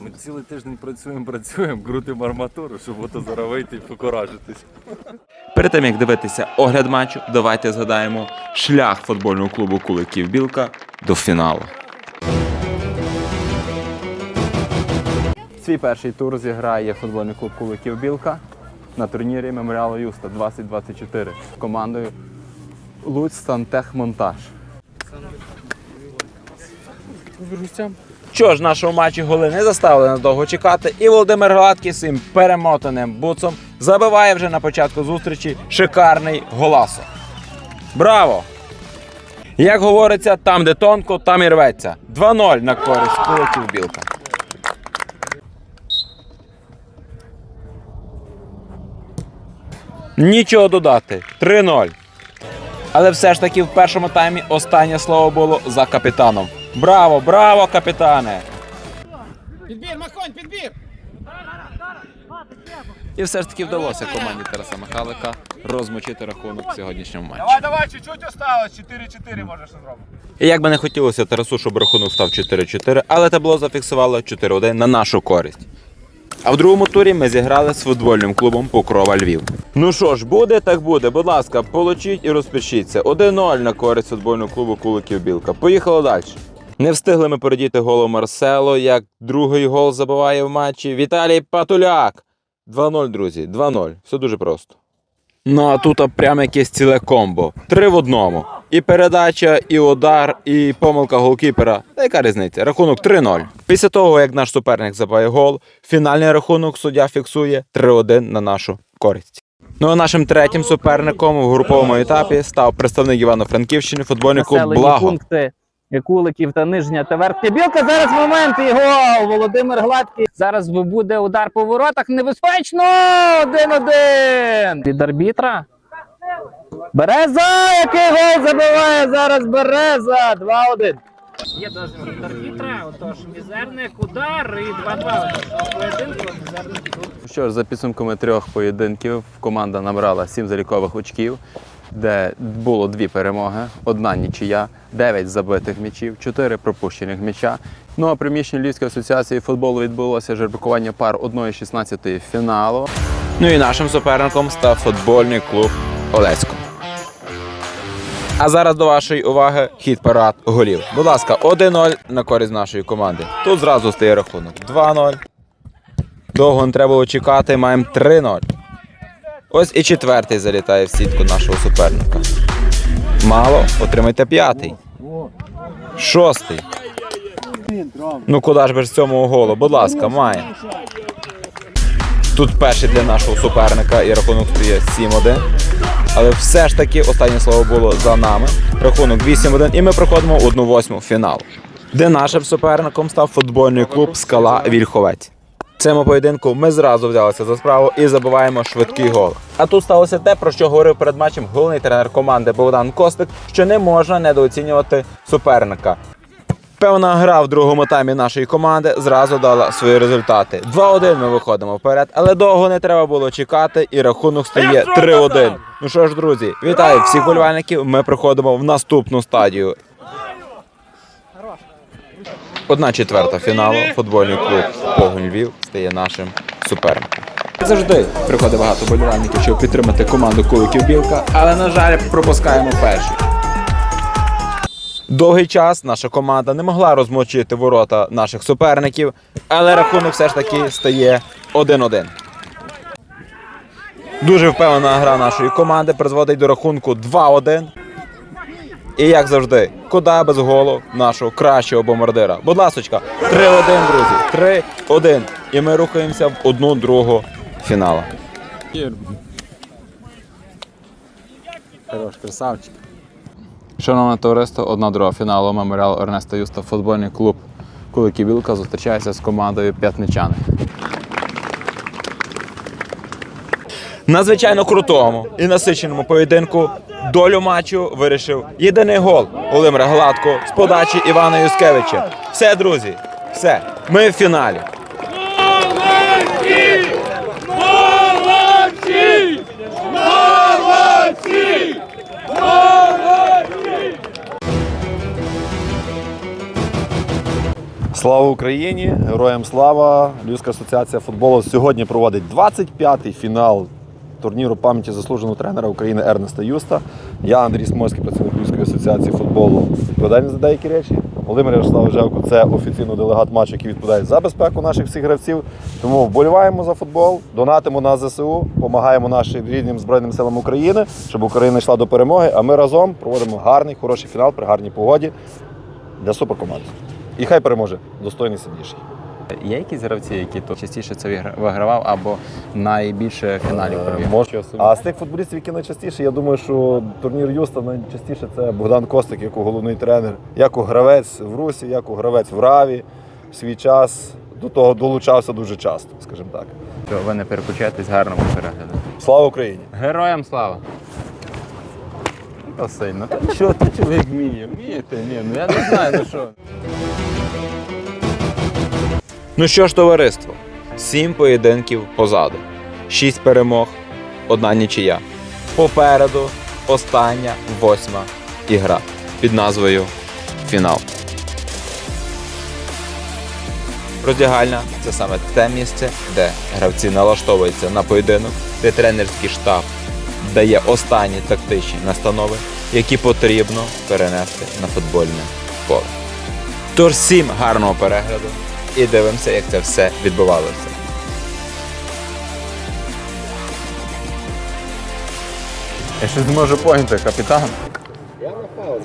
Ми цілий тиждень працюємо, працюємо, крутимо арматуру, щоб ото зараз вийти і покоражитись. Перед тим як дивитися огляд матчу, давайте згадаємо шлях футбольного клубу Куликів Білка до фіналу. Свій перший тур зіграє футбольний клуб Куликів Білка на турнірі Меморіалу Юста 2024 з командою Луць Сантехмонтаж. Що ж, нашого матчі голи не заставили нас довго чекати, і Володимир Гладкий своїм перемотаним буцом забиває вже на початку зустрічі шикарний голасо. Браво! Як говориться, там, де тонко, там і рветься. 2-0 на користь куликів білка. Нічого додати. 3-0. Але все ж таки в першому таймі останнє слово було за капітаном. Браво, браво, капітане! Підбір, Махонь, підбір! І все ж таки вдалося команді Тараса Михайлика розмочити рахунок в сьогоднішньому матчі. Давай, давай, чуть-чуть осталось, 4-4 може що зробимо. І як би не хотілося Тарасу, щоб рахунок став 4-4, але табло зафіксувало 4-1 на нашу користь. А в другому турі ми зіграли з футбольним клубом Покрова Львів. Ну що ж, буде, так буде. Будь ласка, получіть і розпишіться. 1-0 на користь футбольного клубу Куликів Білка. Поїхали далі. Не встигли ми передіти голу Марсело, як другий гол забиває в матчі Віталій Патуляк. 2-0, друзі, 2-0. Все дуже просто. Ну а тут прямо якесь ціле комбо. Три в одному. І передача, і удар, і помилка голкіпера. Та яка різниця? Рахунок 3-0. Після того, як наш суперник забиває гол, фінальний рахунок суддя фіксує 3-1 на нашу користь. Ну а нашим третім суперником в груповому етапі став представник Івано-Франківщини, футбольний клуб Благо. пункти Куликів та Нижня та Верхня Білка. Зараз момент і гол. Володимир Гладкий. Зараз буде удар по воротах. Небезпечно! Один-один. Від арбітра. Береза! Який гол забиває зараз Береза! 2-1. Є дозвіл від арбітра, отож мізерник, удар і 2-2. Поєдинку мізерник Що ж, за підсумками трьох поєдинків команда набрала сім залікових очків, де було дві перемоги, одна нічия, дев'ять забитих м'ячів, чотири пропущених м'яча. Ну а при приміщенні Львівської асоціації футболу відбулося жеребкування пар 1-16 фіналу. Ну і нашим суперником став футбольний клуб Олесько. А зараз до вашої уваги хід парад голів. Будь ласка, 1-0 на користь нашої команди. Тут зразу стає рахунок 2-0. Довго не треба чекати, маємо 3-0. Ось і четвертий залітає в сітку нашого суперника. Мало, отримайте п'ятий. Шостий. Ну куди ж без цьому голу? Будь ласка, має. Тут перший для нашого суперника і рахунок стоїть 7-1. Але все ж таки останнє слово було за нами. Рахунок 8-1, і ми проходимо 1-8 фінал, де нашим суперником став футбольний клуб Скала Вільховець. В цьому поєдинку ми зразу взялися за справу і забиваємо швидкий гол. А тут сталося те, про що говорив перед матчем головний тренер команди Богдан Костик, що не можна недооцінювати суперника. Певна гра в другому таймі нашої команди зразу дала свої результати. 2-1 ми виходимо вперед, але довго не треба було чекати, і рахунок стає 3-1. Ну що ж, друзі, вітаю всіх болівальників. Ми проходимо в наступну стадію. Одна четверта фіналу. Футбольний клуб Погонь Львів стає нашим суперником. Завжди приходить багато болівальників, щоб підтримати команду Куликів Білка, але на жаль, пропускаємо перші. Довгий час наша команда не могла розмочити ворота наших суперників, але рахунок все ж таки стає 1-1. Дуже впевнена гра нашої команди призводить до рахунку 2-1. І як завжди, куди без голу нашого кращого бомбардира. Будь ласочка, 3-1, друзі. 3-1. І ми рухаємося в одну другу фіналу. Хорош, красавчик. Шановне товариство, одна друга фіналу меморіал Ернеста Юста футбольний клуб Кулики Білка зустрічається з командою П'ятничани. Надзвичайно крутому і насиченому поєдинку долю матчу вирішив єдиний гол Володимира Гладко з подачі Івана Юскевича. Все, друзі, все. Ми в фіналі. Слава Україні! Героям слава! Львівська асоціація футболу сьогодні проводить 25-й фінал турніру пам'яті заслуженого тренера України Ернеста Юста. Я Андрій Смольський, працівник Львівської асоціації футболу. Відповідальний за деякі речі. Володимир Ярослав Жевко це офіційний делегат матчу, який відповідає за безпеку наших всіх гравців. Тому вболіваємо за футбол, донатимо на ЗСУ, допомагаємо нашим рідним Збройним силам України, щоб Україна йшла до перемоги. А ми разом проводимо гарний, хороший фінал при гарній погоді для суперкоманди. І хай переможе достойний сильніший. Є якісь гравці, які тут частіше це вигравав або найбільше фіналів провів? А з тих футболістів, які найчастіше, я думаю, що турнір Юста найчастіше це Богдан Костик, як головний тренер, як у гравець в Русі, як у гравець в Раві. В свій час до того долучався дуже часто, скажімо так. Що ви не переключаєтесь гарному перегляду. Слава Україні! Героям слава! То сильно. Та що ти чоловік вміє? Вмієте? Ні, ну я не знаю, ну що. Ну що ж, товариство, сім поєдинків позаду, шість перемог, одна нічия. Попереду остання восьма ігра під назвою Фінал. Роздягальня це саме те місце, де гравці налаштовуються на поєдинок, де тренерський штаб дає останні тактичні настанови, які потрібно перенести на футбольне поле. Тож всім гарного перегляду і дивимося, як це все відбувалося. Я щось не можу поняти, капітан.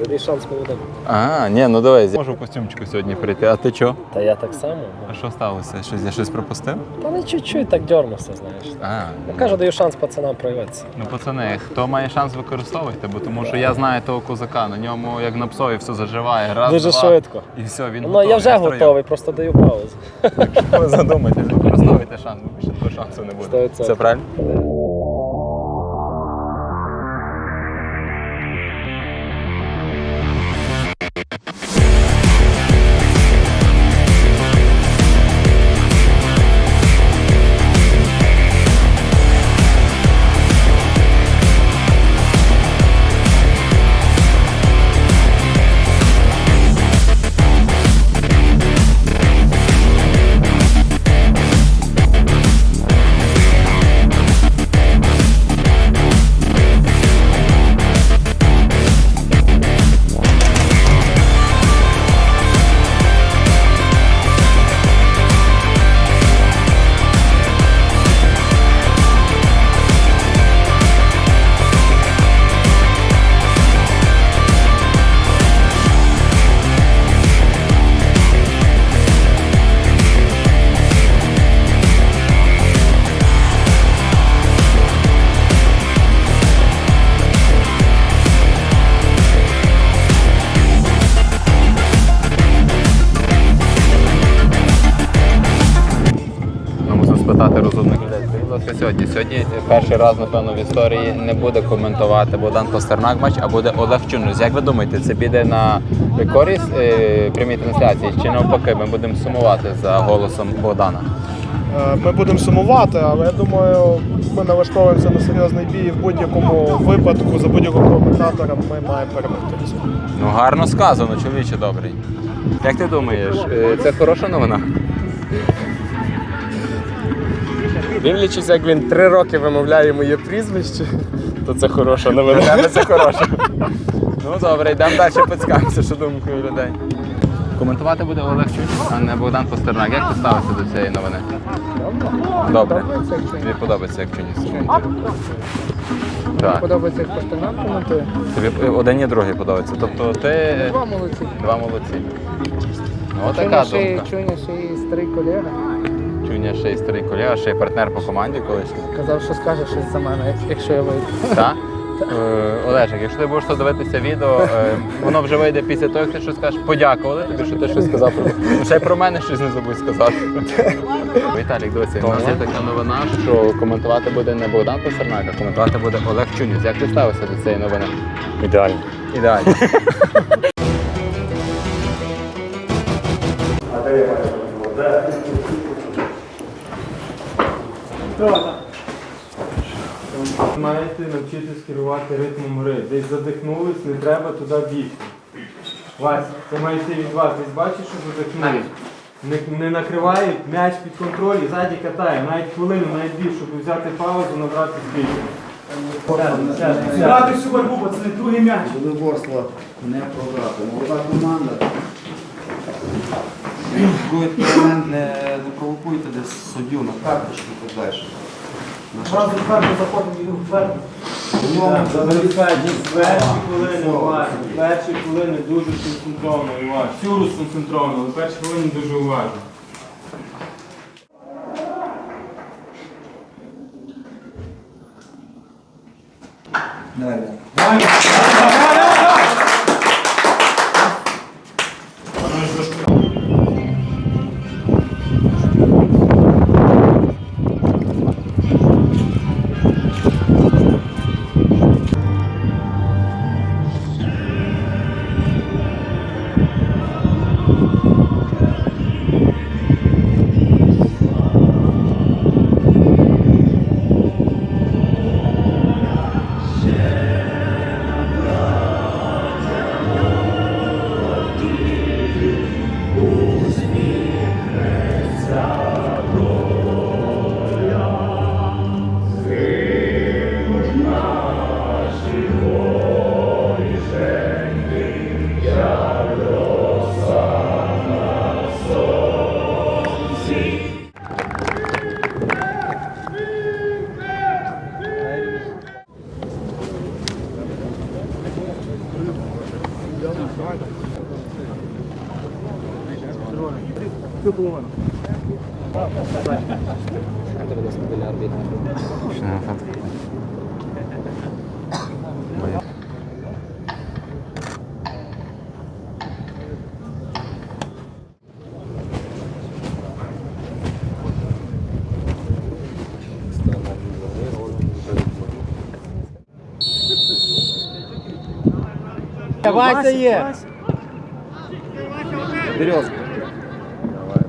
Дай шанс молодим. А, ні, ну давай. Можу в костюмчику сьогодні прийти. А ти чо? Та я так само. А що сталося? Щось я щось пропустив? Та не чуть-чуть так дьорнувся, знаєш. А, Я кажу, даю шанс пацанам проявитися. ну пацани, хто має шанс використовуйте, бо тому що я знаю того козака, на ньому як на псові все заживає. Раз, Дуже два, швидко. І все, він Ну, готовий. я вже готовий, просто даю паузу. Ви задумайтесь, використовуйте шанс, бо більше того шансу не буде. Сто відсотків. Це правильно? Сьогодні. Сьогодні перший раз, напевно, в історії не буде коментувати Богдан Пастернак матч, а буде Олег Чунус. Як ви думаєте, це піде на користь е, прямій трансляції чи навпаки ми будемо сумувати за голосом Богдана? Е, Ми будемо сумувати, але я думаю, ми налаштовуємося на серйозний бій. В будь-якому випадку за будь-якого коментатора ми маємо перемогти. Ну гарно сказано, чоловіче добрий. Як ти думаєш, е, це хороша новина? Дивлячись, як він три роки вимовляє моє прізвище, то це хороша Для новина. це хороше. Ну добре, йдемо далі поцікавимося, що думкою людей. Коментувати буде Олег Чунь, а не Богдан Пастернак. Як ти ставишся до цієї новини? Добре. Тобі подобається, як Чуніс коментує? Так. Подобається, як Пастернак коментує. Тобі один і другий подобається. Тобто ти Два молодці. два молодці. Ну, така думка. Чуня ще й старий колега. Чуня ще й старий колега, ще й партнер по команді колишній. Казав, що скаже щось за мене, якщо я вийду. Так? Е, Олежик, якщо ти будеш то дивитися відео, е, воно вже вийде після того, як ти щось скажеш, подякували тобі, що ти щось сказав. про- мене. Ще й про мене щось не забудь сказати. Віталік, дивися, у нас є така новина, що коментувати буде не Богдан Пастернак, а коментувати буде Олег Чунюс. Як ти ставишся до цієї новини? Ідеально. Ідеально. Маєте навчитись керувати ритмом гри. Десь задихнулись, не треба туди бігти. Вась, це має йти від вас. Десь бачиш, що задихнулись. Не, не накривають м'яч під контроль і ззаді катає. Навіть хвилину, навіть більше, щоб взяти паузу, набрати збільшення. Грати всю боротьбу, бо це другий м'яч. Доборство не програти. Молода команда. Другий момент не, не провокуйте десь суддю на карточку і так далі. Зразу вперто заходимо і вперто. Перші хвилини уважно. Перші хвилини дуже сконцентровано і уважно. Всю розконцентровано, але перші хвилини дуже уважно. Далі. شنو Вася є. Давай,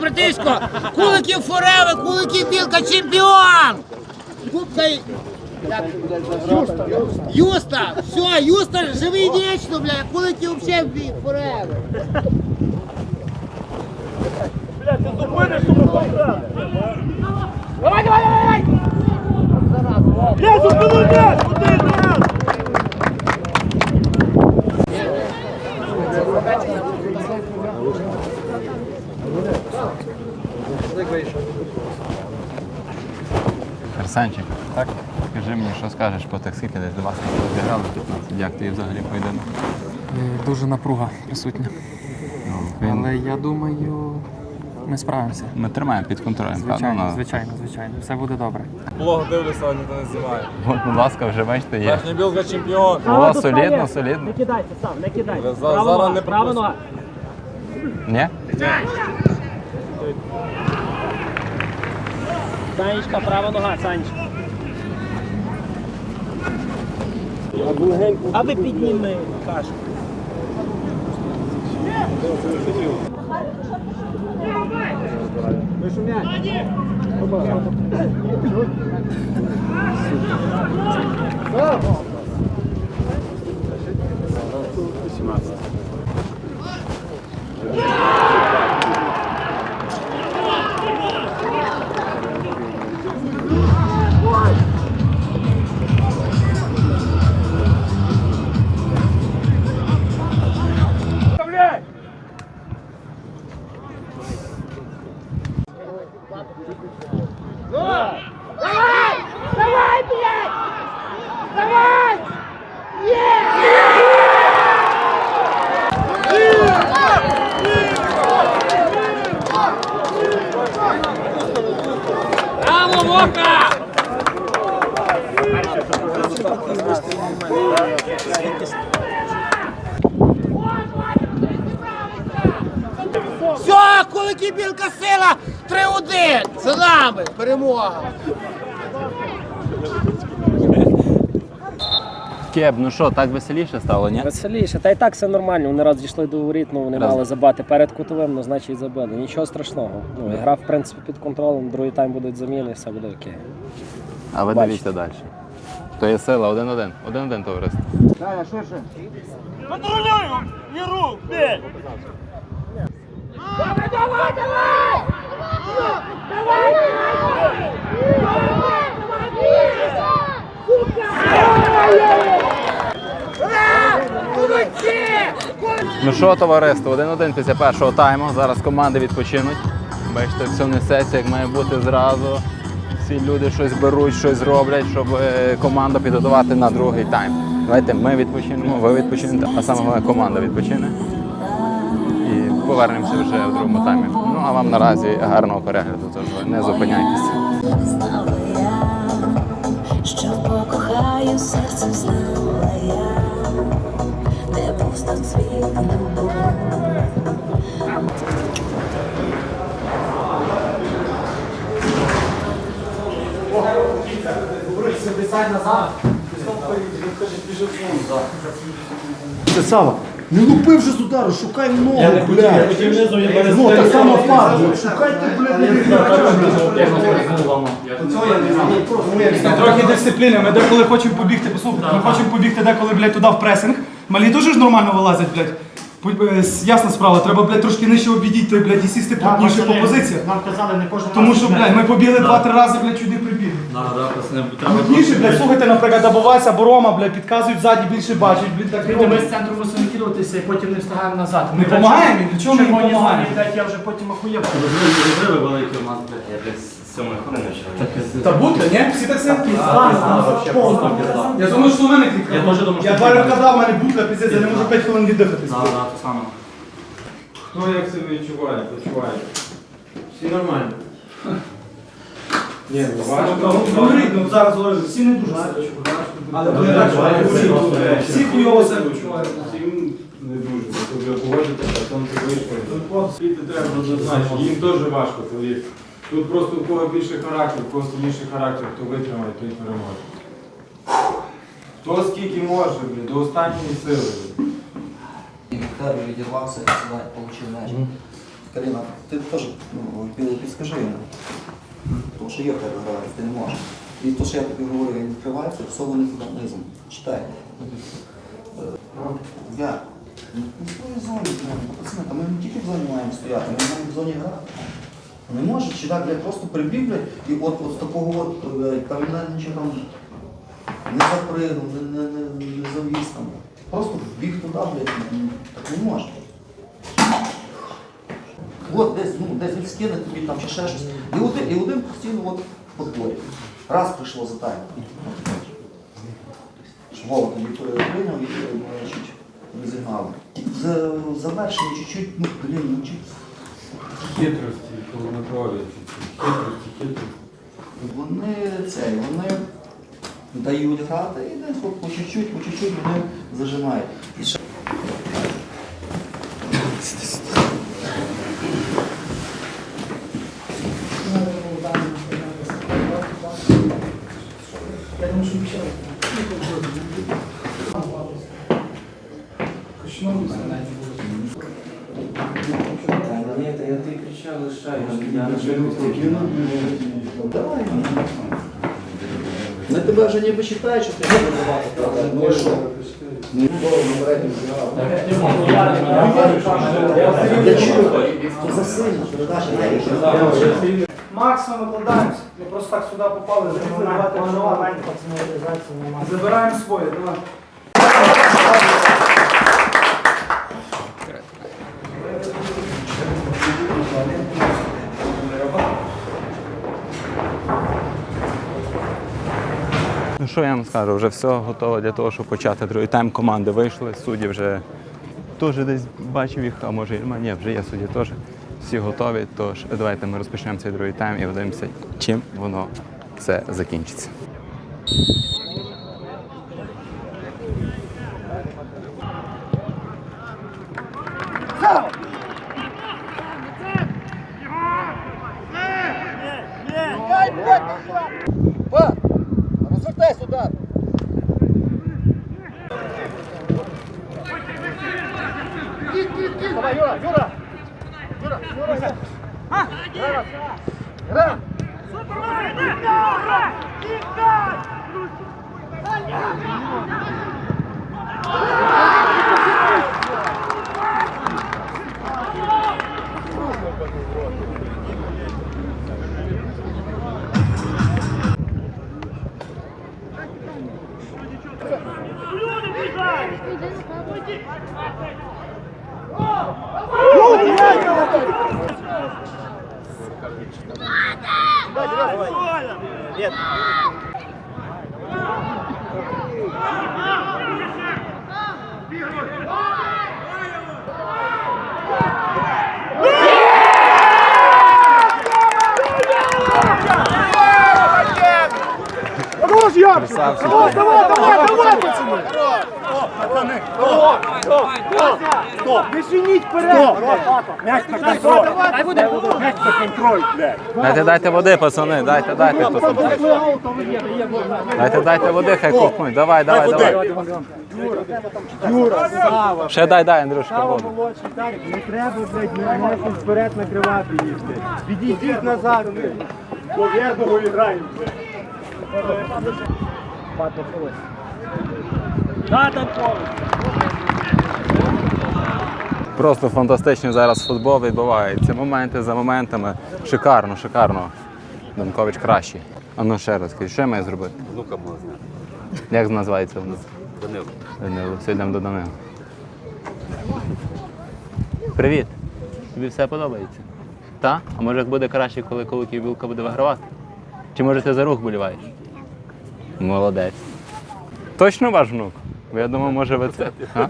братишко! Куликів фореве, куликів білка, чемпіон! Кубка й- Юста. Юста! Все, Юста живий вічно, бля, куликів взагалі бій, фореве. Давай, давай, давай! Арсенчик, так? Скажи мені, що скажеш по тих скільки десь 20 розіграли 15. Як тобі взагалі поєдинок? Дуже напруга присутня. Він- Але я думаю, ми справимося. Ми тримаємо під контролем, Звичайно, правда? звичайно, звичайно. Все буде добре. Блог дивлюся, ніхто не знімає. От, будь ласка, вже бачите, є. Верхня білка чемпіон. О, солідно, солідно. кидайся сам, не кидайся. За- Зараз не пропустимо. Ні? Санечка, права нога, Санечка. Аби підніми кашу. Браво, Кеп, ну що, так веселіше стало, ні? Веселіше, та й так все нормально. Вони раз дійшли до воріт, ну вони Раз. мали забати перед кутовим, ну значить забили. Нічого страшного. Ну, гра, в принципі, під контролем, другий тайм будуть заміни, все буде окей. А ви Бачите. дивіться далі. То є сила, один-один. Один-один товариство. Контролюю! Віру! Бей! Давай, давай, давай! Давай, давай! Ну що, товариство, один-один після першого тайму. Зараз команди відпочинуть. Бачите, все несеться, як має бути зразу. Всі люди щось беруть, щось роблять, щоб е, команду підготувати на другий тайм. Давайте ми відпочинемо, ви відпочинете, а саме команда відпочине. І повернемося вже в другому таймі. Ну а вам наразі гарного перегляду, тож не зупиняйтеся. Що покохаю серце знала Це Сава, не лупи вже з удару, шукай ногу, блядь. Ну, так само пар, шукайте, блядь, не Трохи дисципліни. Ми деколи хочемо побігти, послухайте, ми хочемо побігти деколи, блядь, туди в пресинг. Малі теж ж нормально вилазять, блядь. Пу- е, Ясна справа, треба, блядь, трошки нижче обійдіти, блядь, і сісти плотніше по позиціях. Нам казали, не кожен Тому що, блядь, ми побігли два-три рази, блядь, чуть не прибігли. Плотніше, блядь, слухайте, наприклад, або Вася, або Рома, блядь, підказують ззаді, більше бачать, блядь, так Ми роблять. з центру мусимо кидатися і потім не встигаємо назад. Не допомагаємо? Для чого ми їм Червоні допомагаємо? зоні, блядь, Я вже потім охуєв. Та будьте, ні? Всі так само? Я думаю, що у мене клітка. Я теж думаю, Я два ривка дав, у мене бутля, піздець, я не можу 5 хвилин віддихатись. Хто як себе відчуває, почуває? Всі нормально. Ні, ну важко. Говорить, ну зараз говорили, всі не дуже себе чувають. Але вони так всі хуйово себе почувають. Не дуже, бо ви вже а потім ти однозначно, їм теж важко, повір. Тут просто у кого більше характер, у кого сильніший характер, хто витримає, той переможе. Хто скільки може, блін, до останньої сили. блін. Віталій відірвався і сюди отримав м'яч. Каріна, ти теж ну, під- підскажи йому. Тому що є в тебе грає, ти не можеш. І то, що я тобі говорю, він відкривається, все вони туди низом. Читай. Я. Ну, в своїй зоні, ну, пацани, та ми не тільки в зоні маємо стояти, ми маємо в зоні грати. Не може, чи так, блядь, просто прибіг, і от, от з такого от, там нічого там не запригнув, не, не, не, не завіз там. Просто вбіг туди, блядь, ну, так не може. От десь, ну, десь він скине тобі там чи ще щось. І один, і один постійно от в подборі. Раз прийшло за тайм. Вова тобі прийняв і е, чуть розігнали. За завершення чуть-чуть, ну, блін, ну чуть. Хитрості, кілометрові, хитрості, хитрості. Вони це, вони дають грати і десь по чуть-чуть, по чуть-чуть вони зажимають. І ще Давай. Вони тебе вже ніби читають, що ти не давати, правда? Ну і що? Я чую, то за сильно передача. Максимум викладаємося. Ми просто так сюди попали, Забираємо своє, давай. Що я вам скажу, вже все готово для того, щоб почати другий тайм. Команди вийшли, судді вже теж десь бачив їх, а може і. Ні, вже є судді теж. Всі готові. Тож давайте ми розпочнемо цей другий тайм і подивимося, чим воно все закінчиться. Розвертайся, удар! Хорош, Ярче! Давай, давай, давай, давай, пацани! Пацани, стоп! Не шиніть вперед! М'яч на контроль! М'яч на контроль, блядь! Дайте, дайте води, пацани, дайте, дайте, пацани. Дайте, дайте води, хай купнуть. Давай, давай, давай. Юра, Сава! Ще дай, дай, Андрюшка, воду. молодший не треба, блядь, не можеш вперед накривати їх, блядь. Підійдіть назад, блядь. До верного граємо, блядь. Просто фантастичний зараз футбол відбувається. Моменти за моментами. Шикарно, шикарно. Данкович кращий. А ну ще раз, що я маю зробити? Внука можна. Як називається внук? Данило. Данило. Все йдемо до Данила. Привіт. Тобі все подобається? Так? А може як буде краще, коли Колоків Білка буде вигравати? Чи може ти за рух боліваєш? Молодець. Точно ваш внук? Бо я думав, може ви це. А?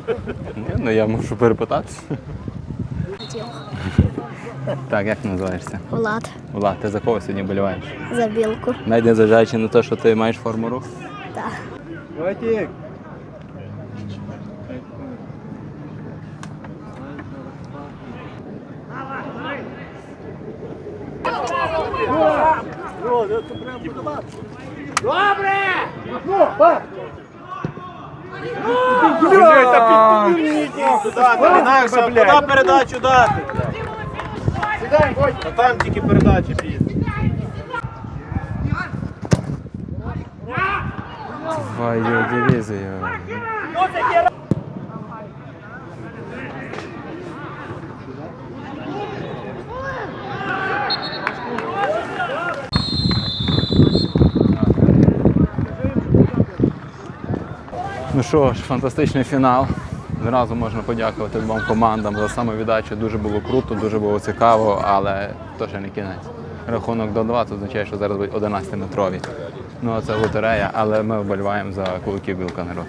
Ні, ну я можу перепитатися. Так, як ти називаєшся? Влад Влад, ти за кого сьогодні боліваєш? за білку. Навіть не зважаючи на те, що ти маєш форму руху. Так. Вадик! Блядь, та інакше, куди передачу дати? Сідай, А там тільки передачі піде. Твою дивізію. Ну що ж, фантастичний фінал. Зразу можна подякувати двом командам за самовіддачу. Дуже було круто, дуже було цікаво, але то ще не кінець. Рахунок до 2 це означає, що зараз будуть 11-метрові. Ну, а це лотерея, але ми вболіваємо за куликів білка народ.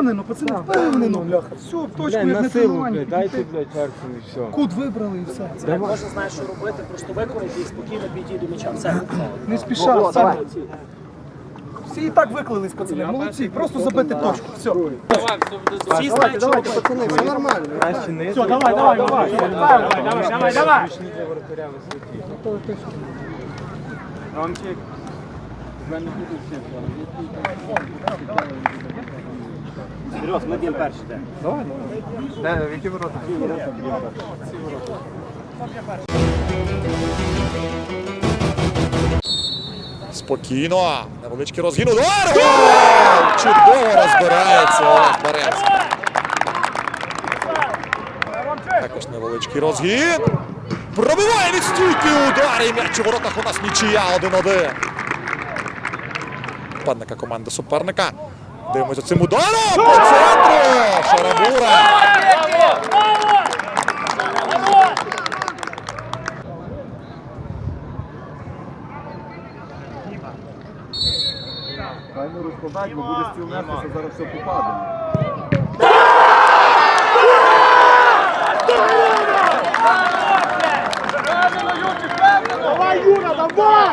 Впевнено, пацани, впевнено. Бляха. Все, точку як на тренуванні. дайте, блядь, перцем і все. Кут вибрали і все. Можна знаєш, що робити, просто виконати і спокійно підійти до м'яча. Все. Не спіша, все. Всі і так виклались, пацани. Молодці, просто забити точку. Все. Всі знають, що робити. пацани, все нормально. Краще не Все, давай, давай, давай. Давай, давай, давай. Святі. Ромчик. В мене буде всі. Серйоз, ми б'ємо перші. Давай, давай. Де, які ворота? Спокійно. Невеличкий розгін. Удар! Гол! Чудово розбирається Олег Березкий. Також невеличкий розгін. Пробиває від стійки удар і м'яч у воротах у нас нічия 1-1. Падника команди суперника. Дивимося цим ударом по центру. Шарабура. Хай не розкладають, бо буде стіл нестися, зараз все попаде. Давай, Юра, давай!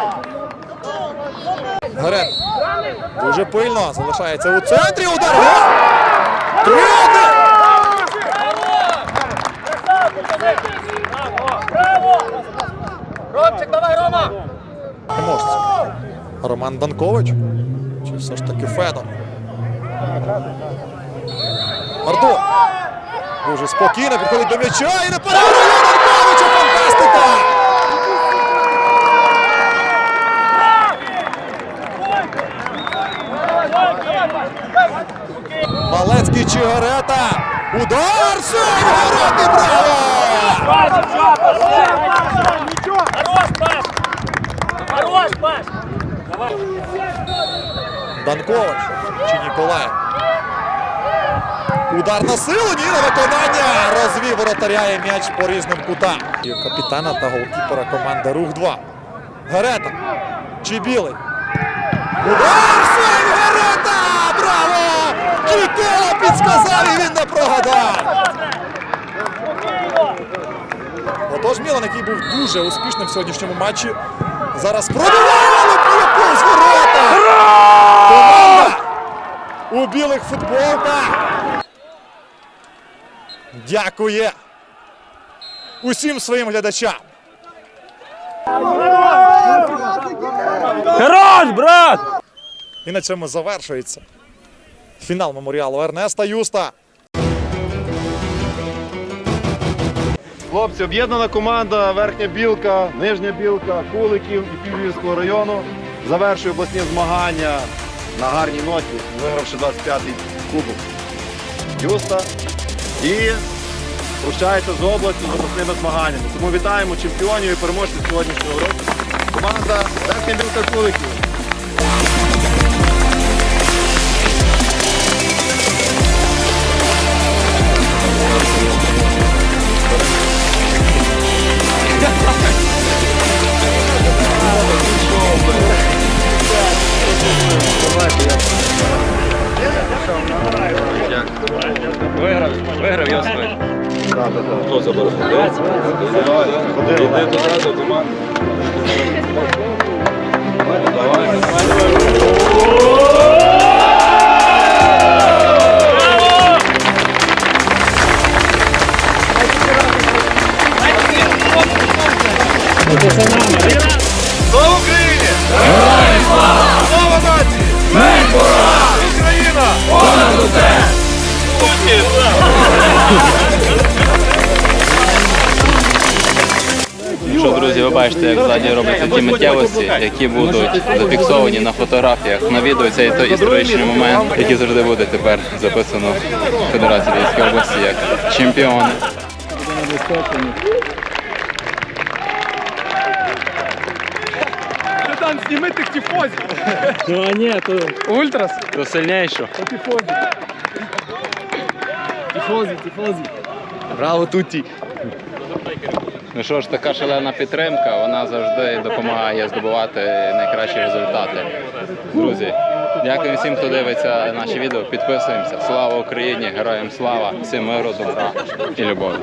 Гарет. Дуже пильно. Залишається у центрі. Удар. Три-один! Ромчик, давай, Рома! Переможці. Роман Данкович. Чи все ж таки Федор? Артур. Дуже спокійно підходить до м'яча і не переграє Данковича. Фантастика! Удар! Гарети, браво! Данкович чи Ніколай. Удар на силу, ні, на виконання. Розвів воротаря м'яч по різним кутам. І Капітана та голкіпера команди Рух 2. Гарета. Чи білий? Удар! Сейв! Гарета! Браво! Чікола підсказав і він не Отож Мілан, який був дуже успішним в сьогоднішньому матчі. Зараз пробиває, повз ворота! Команда у білих футболках. Дякує усім своїм глядачам. Хорош, брат! І на цьому завершується фінал меморіалу Ернеста Юста. Хлопці, об'єднана команда Верхня Білка, Нижня Білка, Куликів і Півльвівського району завершує обласні змагання на гарній ноті, вигравши 25-й кубок Юста. І прощається з областю з обласними змаганнями. Тому вітаємо чемпіонів і переможців сьогоднішнього року. Команда Верхня Білка Куликів. Виграв, виграв я Йосиф. Хто забере? Іди туди до команди. Слава Україна! Понад усе! Путін! Що, друзі, ви бачите, як ззаді робляться ті миттєвості, які будуть зафіксовані на фотографіях, на відео. Це той історичний момент, який завжди буде тепер записано в Федерації Львівської області як чемпіони. Там зніми тих тіфозів. Ну, ні, то ультрас, то сильніше. Тіфозі, тіфозі. Браво туті! Ну що ж, така шалена підтримка, вона завжди допомагає здобувати найкращі результати. Друзі, дякую всім, хто дивиться наші відео. Підписуємося. Слава Україні! Героям слава! Всім миру, добра і любові!